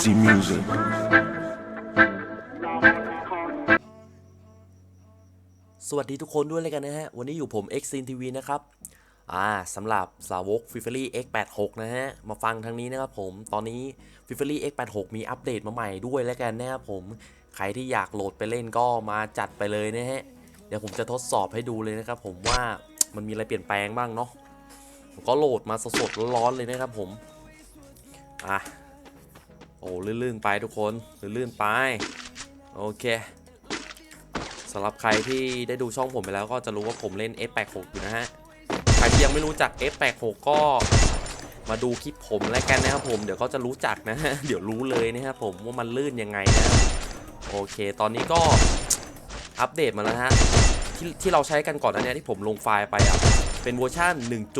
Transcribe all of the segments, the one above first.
Easy music. สวัสดีทุกคนด้วยเลยกันนะฮะ วันนี้อยู่ผม Xin TV นะครับ อ่าสำหรับสาวก f i f e r y X86 นะฮะ มาฟังทางนี้นะครับผม ตอนนี้ f i f e r y X86 มีอัปเดตมาใหม่ด้วยแล้วกันนะครับผม ใครที่อยากโหลดไปเล่นก็มาจัดไปเลยนะฮะ เดี๋ยวผมจะทดสอบให้ดูเลยนะครับผมว่ามันมีอะไรเปลี่ยนแปลงบ้างเนาะ ผมก็โหลดมาสดๆร้อนๆเลยนะครับผม อะ โอ้ลื่นๆไปทุกคนลื่นๆไป โอเคสำหรับใครที่ได้ดูช่องผมไปแล้วก็จะรู้ว่าผมเล่น F86 อยู่นะฮะ ใครที่ยังไม่รู้จัก F86 ก็มาดูคลิปผมแล้วกันนะครับผม เดี๋ยวก็จะรู้จักนะฮะ เดี๋ยวรู้เลยนะครับผมว่ามันลื่นยังไงนะ โอเค ตอนนี้ก็อัปเดตมาแล้วฮะ ที่ที่เราใช้กันก่อนอันเนี้ยที่ผมลงไฟล์ไปอะ เป็นเวอร์ชัน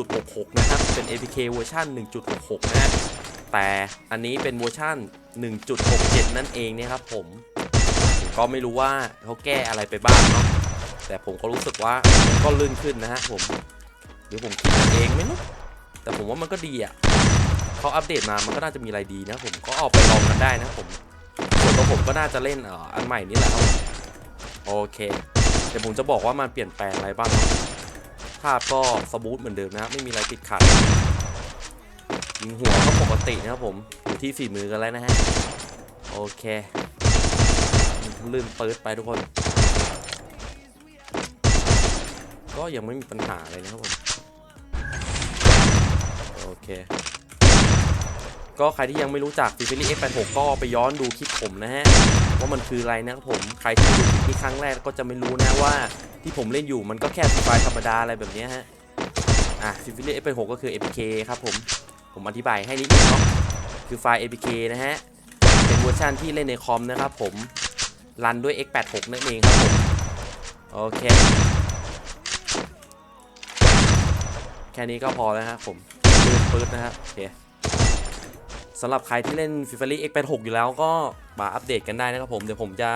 1.66 นะครับ เป็น APK เวอร์ชัน1.66 นะ แต่อันนี้เป็นเวอร์ชั่น 1.67 นั่นเองเนี่ยครับผม ก็ไม่รู้ว่าเขาแก้อะไรไปบ้างเนาะแต่ผมก็รู้สึกว่าก็ลื่นขึ้นนะฮะผมหรือผมคิดเองไหมนะแต่ผมว่ามันก็ดีอะเขาอัปเดตมามันก็น่าจะมีอะไรดีนะผมก็เอาไปลองกันได้นะผมส่วนตัวผมก็น่าจะเล่นเอ่ออันใหม่นี่แหละโอเคเดี๋ยวผมจะบอกว่ามันเปลี่ยนแปลงอะไรบ้างภาพก็สมูทเหมือนเดิมนะไม่มีอะไรติดขัด ยิงหัวก็ปกตินะครับผม อยู่ที่ฝีมือกันแล้วนะฮะ โอเคลื่นเปิดไปทุกคน ก็ยังไม่มีปัญหาเลยนะครับผม โอเค ก็ใครที่ยังไม่รู้จัก f i f i l y X86 ก็ไปย้อนดูคลิปผมนะฮะ ว่ามันคืออะไรนะครับผม ใครที่ดูคลิปนี้ครั้งแรกก็จะไม่รู้นะว่าที่ผมเล่นอยู่มันก็แค่ไฟล์ธรรมดาอะไรแบบนี้ฮะ อะ f i f i l y X86 ก็คือ APK ครับผม ผมอธิบายให้นิดนึงเนาะคือไฟล์ APK นะฮะ เป็นเวอร์ชันที่เล่นในคอมนะครับผม รันด้วย X86 นั่นเองครับผมโอเค แค่นี้ก็พอแล้วครับผมปืดปืดนะครับโอเคสำหรับใครที่เล่น f i f a r y X86 อยู่แล้วก็มาอัปเดตกันได้นะครับผมเดี๋ยวผมจะ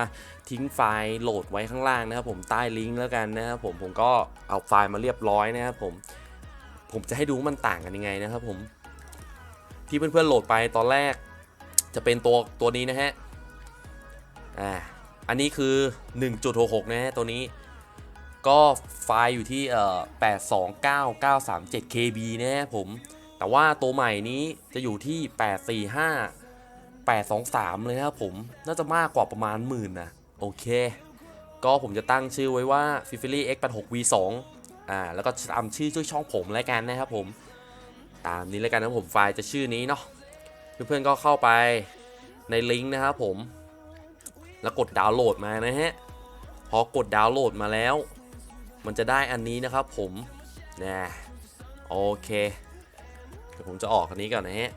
ทิ้งไฟล์โหลดไว้ข้างล่างนะครับผมใต้ลิงก์แล้วกันนะครับผมผมก็เอาไฟล์มาเรียบร้อยนะครับผม ผมจะให้ดูมันต่างกันยังไงนะครับผม ที่เพื่อนๆโหลดไปตอนแรก จะเป็นตัวตัวนี้นะฮะ อ่า อันนี้คือ 1.66 นะฮะ ตัวนี้ ก็ไฟล์อยู่ที่เอ่อ829937 KB นะฮะผม แต่ว่าตัวใหม่นี้จะอยู่ที่ 845 823 เลยนะครับผม น่าจะมากกว่าประมาณหมื่นนะ โอเค ก็ผมจะตั้งชื่อไว้ว่า f i f i l y X86 V2 อ่า แล้วก็ตามชื่อชื่อช่องผมแล้วกันนะครับผม ตามนี้แล้วกันนะผมไฟล์จะชื่อนี้เนาะเพื่อนๆก็เข้าไปในลิงก์นะครับผม แล้วกดดาวน์โหลดมานะฮะพอกดดาวน์โหลดมาแล้ว มันจะได้อันนี้นะครับผมนะโอเคเดี๋ยวผมจะออกอันนี้ก่อนนะฮะ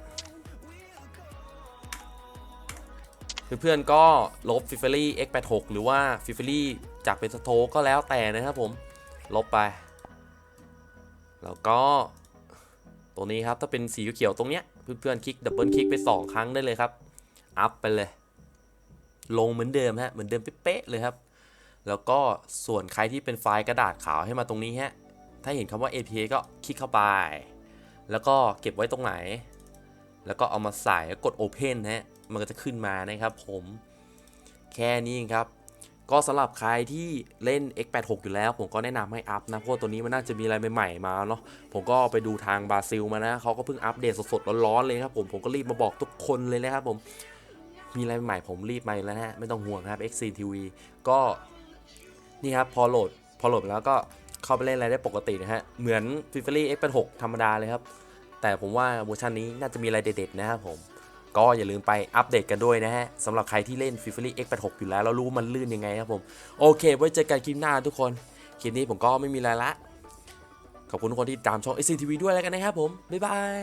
เพื่อนๆก็ลบ f i f e r y X86 หรือว่า f i f e r y จากเป็นสโตก็แล้วแต่นะครับผม ลบไป แล้วก็ ตัวนี้ครับถ้าเป็นสีเขียวตรงเนี้ยเพื่อนๆคลิกดับเบิลคลิกไป 2 ครั้งได้เลยครับ อัพไปเลย ลงเหมือนเดิมฮะเหมือนเดิมเป๊ะๆเลยครับ แล้วก็ส่วนใครที่เป็นไฟล์กระดาษขาวให้มาตรงนี้ฮะถ้าเห็นคำว่า APK ก็คลิกเข้าไป แล้วก็เก็บไว้ตรงไหน แล้วก็เอามาใส่แล้วกด Open ฮะมันก็จะขึ้นมานะครับผมแค่นี้เองครับ ก็สำหรับใครที่เล่น X86 อยู่แล้ว ผมก็แนะนำให้อัพนะ เพราะตัวนี้มันน่าจะมีอะไรใหม่ๆมาเนาะผมก็ไปดูทางบราซิลมานะเขาก็เพิ่งอัปเดตสดๆร้อนๆเลยครับผมผมก็รีบมาบอกทุกคนเลยนะครับผมมีอะไรใหม่ผมรีบมาแล้วนะฮะไม่ต้องห่วงครับ XCTV ก็นี่ครับพอโหลดพอโหลดแล้วก็เข้าไปเล่นอะไรได้ปกตินะฮะเหมือน f i f a r y X86 ธรรมดาเลยครับแต่ผมว่าเวอร์ชันนี้น่าจะมีอะไรเด็ดๆนะครับผม ก็อย่าลืมไปอัปเดตกันด้วยนะฮะสำหรับใครที่เล่น f i f a r y X86 อยู่แล้วเรารู้มันลื่นยังไงครับผม โอเค ไว้เจอกันคลิปหน้าทุกคน คลิปนี้ผมก็ไม่มีอะไรละ ขอบคุณทุกคนที่ตามช่อง SCTV ด้วยแล้วกันนะครับผม บ๊ายบาย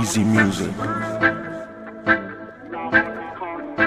Easy music.